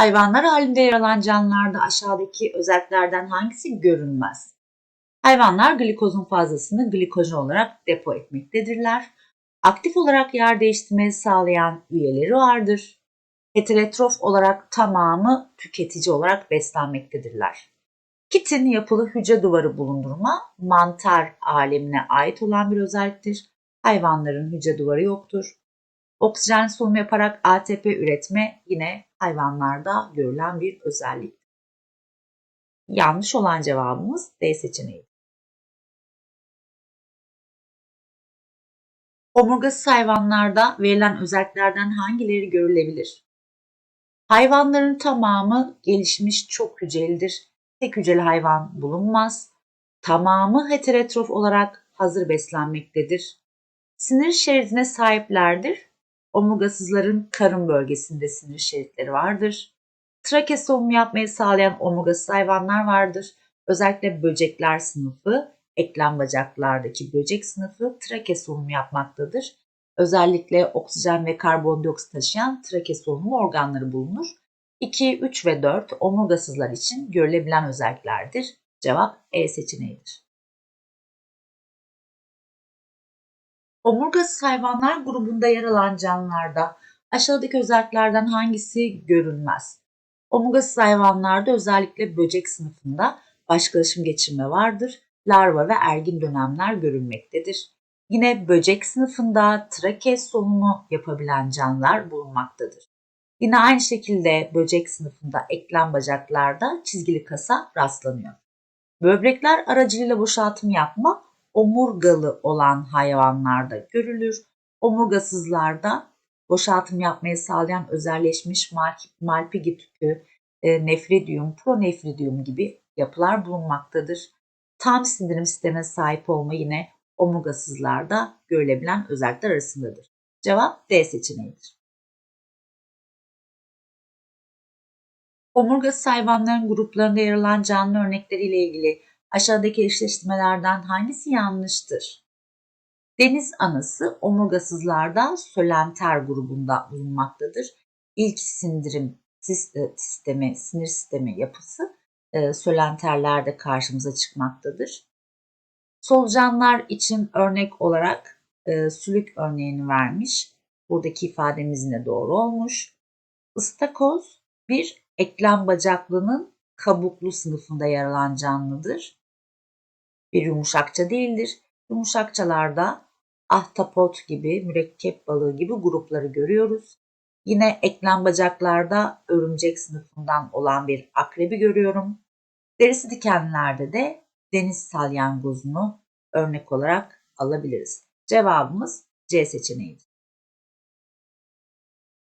Hayvanlar halinde yer alan canlılarda aşağıdaki özelliklerden hangisi görünmez? Hayvanlar glikozun fazlasını glikojen olarak depo etmektedirler. Aktif olarak yer değiştirmeyi sağlayan üyeleri vardır. Heterotrof olarak tamamı tüketici olarak beslenmektedirler. Kitin yapılı hücre duvarı bulundurma mantar alemine ait olan bir özelliktir. Hayvanların hücre duvarı yoktur. Oksijen solunumu yaparak ATP üretme yine hayvanlarda görülen bir özellik. Yanlış olan cevabımız D seçeneği. Omurgasız hayvanlarda verilen özelliklerden hangileri görülebilir? Hayvanların tamamı gelişmiş çok hücrelidir. Tek hücreli hayvan bulunmaz. Tamamı heterotrof olarak hazır beslenmektedir. Sinir şeridine sahiplerdir. Omurgasızların karın bölgesinde sinir şeritleri vardır. Trake solunumu yapmayı sağlayan omurgasız hayvanlar vardır. Özellikle böcekler sınıfı, eklem bacaklardaki böcek sınıfı trake solunumu yapmaktadır. Özellikle oksijen ve karbondioksit taşıyan trake solunumu organları bulunur. 2, 3 ve 4 omurgasızlar için görülebilen özelliklerdir. Cevap E seçeneğidir. Omurgasız hayvanlar grubunda yer alan canlılarda aşağıdaki özelliklerden hangisi görünmez? Omurgasız hayvanlarda özellikle böcek sınıfında başkalaşım geçirme vardır. Larva ve ergin dönemler görülmektedir. Yine böcek sınıfında trake solunumu yapabilen canlılar bulunmaktadır. Yine aynı şekilde böcek sınıfında eklem bacaklarda çizgili kasa rastlanıyor. Böbrekler aracılığıyla boşaltım yapma omurgalı olan hayvanlarda görülür. Omurgasızlarda boşaltım yapmayı sağlayan özelleşmiş malpighi tüpü, e, nefridium, pronefridium gibi yapılar bulunmaktadır. Tam sindirim sistemine sahip olma yine omurgasızlarda görülebilen özellikler arasındadır. Cevap D seçeneğidir. Omurgasız hayvanların gruplarında yer alan canlı örnekleriyle ilgili aşağıdaki eşleştirmelerden hangisi yanlıştır? Deniz anası omurgasızlarda sölenter grubunda bulunmaktadır. İlk sindirim sistemi, sinir sistemi yapısı e, sölenterlerde karşımıza çıkmaktadır. Solucanlar için örnek olarak e, sülük örneğini vermiş. Buradaki ifademiz yine doğru olmuş. Istakoz bir eklem bacaklının kabuklu sınıfında yer alan canlıdır. Bir yumuşakça değildir. Yumuşakçalarda ahtapot gibi, mürekkep balığı gibi grupları görüyoruz. Yine eklem bacaklarda örümcek sınıfından olan bir akrebi görüyorum. Derisi dikenlerde de deniz salyangozunu örnek olarak alabiliriz. Cevabımız C seçeneğidir.